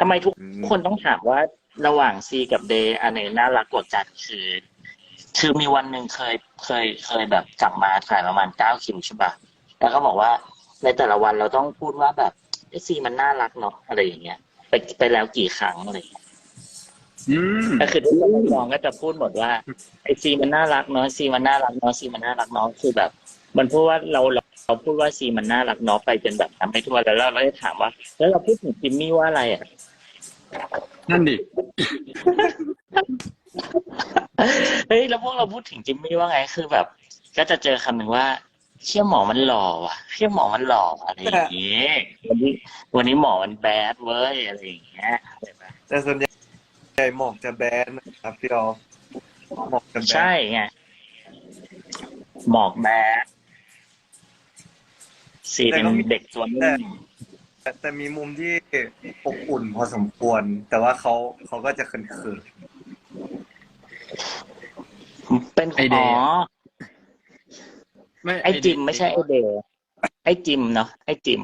ทำไมทุกอืมคนต้องถามว่าระหว่างซีกับเดย์อันไหนน่ารักกว่ากันคือคือมีวันหนึ่งเคยเคยเคยแบบกลับมาถ่ายประมาณเก้าคิวใช่ปะแล้วก็บอกว่าในแต่ละวันเราต้องพูดว่าแบบไอซีมันน่ารักเนาะอะไรอย่างเงี้ย ไปไปแล้วกี่ครั้งอะไรอย่างเงี้ยอืมก็คือทุกคนน้องก็จะพูดหมดว่าไอซีมันน่ารักเนาะซีมันน่ารักเนาะซีมันน่ารักเนาะคือแบบ มันพูดว่าเราเรา เราพูดว่าซีมันน่ารักเนาะไปจนแบบทำไม่ทั่วแล้วเราก็จะถามว่า แล้วเราพูดถึงจิมมี่ว่าอะไรอะนั่นดิเฮ้ยแล้วพวกเราพูดถึงจิมมี่ว่าไงคือแบบ ก็จะเจอคำหนึ่งว่า เชี่ยหมอมันหล่อว่ะเชี่ยหมอมันหล่ออะไรอย่างเงี้ยวันนี้วันนี้หมอมันแบดเว้ยอะไรอย่างเงี้ยเข้าใจปะแต่ส่วนใหญ่หมอกจะแบนนะครับพี่ออฟหมอกจะแบนใช่ไงหมอกแบด ซีเป็นเด็กตัวนิ่มแต่แต่มีมุมที่อบอุ่นพอสมควร แต่ว่าเขาเขาก็จะเขินเป็นไอเดอ๋อย์ไม่ไอจิมไม่ใช่ไอเดย์ไอจิมเนาะไอจิม